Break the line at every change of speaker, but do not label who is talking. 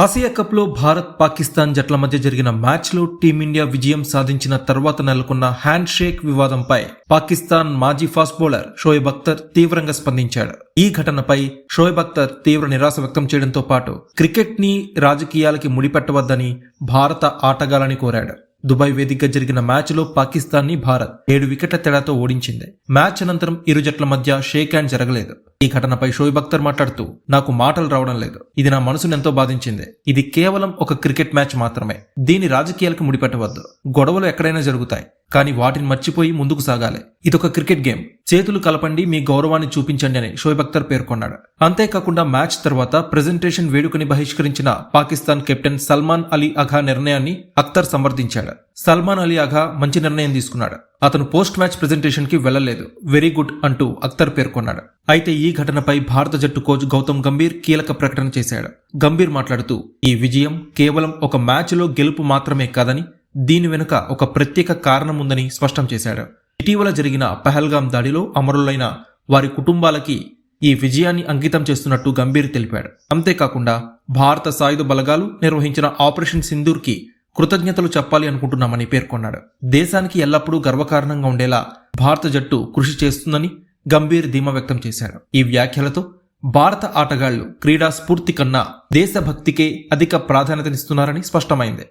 Asia కప్లో భారత్ పాకిస్తాన్ జట్ల మధ్య జరిగిన మ్యాచ్లో టీమిండియా విజయం సాధించిన తర్వాత నెలకొన్న హ్యాండ్ షేక్ వివాదంపై పాకిస్తాన్ మాజీ ఫాస్ట్ బౌలర్ షోయబ్ అఖ్తర్ తీవ్రంగా స్పందించాడు. ఈ ఘటనపై షోయబ్ అఖ్తర్ తీవ్ర నిరాశ వ్యక్తం చేయడంతో పాటు క్రికెట్ని రాజకీయాలకి ముడిపెట్టవద్దని భారత ఆటగాళ్ళని కోరాడు. దుబాయ్ వేదికగా జరిగిన మ్యాచ్లో పాకిస్తాన్ని భారత్ ఏడు వికెట్ల తేడాతో ఓడించింది. మ్యాచ్ అనంతరం ఇరు జట్ల మధ్య షేక్ హ్యాండ్ జరగలేదు. ఈ ఘటనపై షోయబ్ అఖ్తర్ మాట్లాడుతూ నాకు మాటలు రావడం లేదు. ఇది నా మనసును ఎంతో బాధించింది. ఇది కేవలం ఒక క్రికెట్ మ్యాచ్ మాత్రమే. దీని రాజకీయాలకు ముడిపెట్టవద్దు. గొడవలు ఎక్కడైనా జరుగుతాయి. కానీ వాటిని మర్చిపోయి ముందుకు సాగాలి. ఇదొక క్రికెట్ గేమ్. చేతులు కలపండి మీ గౌరవాన్ని చూపించండి అని షోయబ్ అఖ్తర్ పేర్కొన్నాడు. అంతేకాకుండా మ్యాచ్ తర్వాత ప్రెజెంటేషన్ వేడుకని బహిష్కరించిన పాకిస్తాన్ కెప్టెన్ సల్మాన్ అలీ అఘా నిర్ణయాన్ని అఖ్తర్ సమర్థించాడు. సల్మాన్ అలీ అఘా మంచి నిర్ణయం తీసుకున్నాడు. అతను పోస్ట్ మ్యాచ్ ప్రెజెంటేషన్కి వెళ్ళలేదు వెరీ గుడ్ అంటూ అఖ్తర్ పేర్కొన్నాడు. అయితే ఈ ఘటనపై భారత జట్టు కోచ్ గౌతమ్ గంభీర్ కీలక ప్రకటన చేశాడు. గంభీర్ మాట్లాడుతూ ఈ విజయం కేవలం ఒక మ్యాచ్లో గెలుపు మాత్రమే కాదని దీని వెనుక ఒక ప్రత్యేక కారణం ఉందని స్పష్టం చేశాడు. ఇటీవల జరిగిన పహల్గాం దాడిలో అమరులైన వారి కుటుంబాలకి ఈ విజయాన్ని అంకితం చేస్తున్నట్టు గంభీర్ తెలిపాడు. అంతేకాకుండా భారత సాయుధ బలగాలు నిర్వహించిన ఆపరేషన్ సింధూర్కి కృతజ్ఞతలు చెప్పాలి అనుకుంటున్నామని పేర్కొన్నాడు. దేశానికి ఎల్లప్పుడూ గర్వకారణంగా ఉండేలా భారత జట్టు కృషి చేస్తుందని గంభీర్ ధీమా వ్యక్తం చేశాడు. ఈ వ్యాఖ్యలతో భారత ఆటగాళ్ళు క్రీడా స్ఫూర్తి కన్నా దేశభక్తికే అధిక ప్రాధాన్యతనిస్తున్నారని స్పష్టమైంది.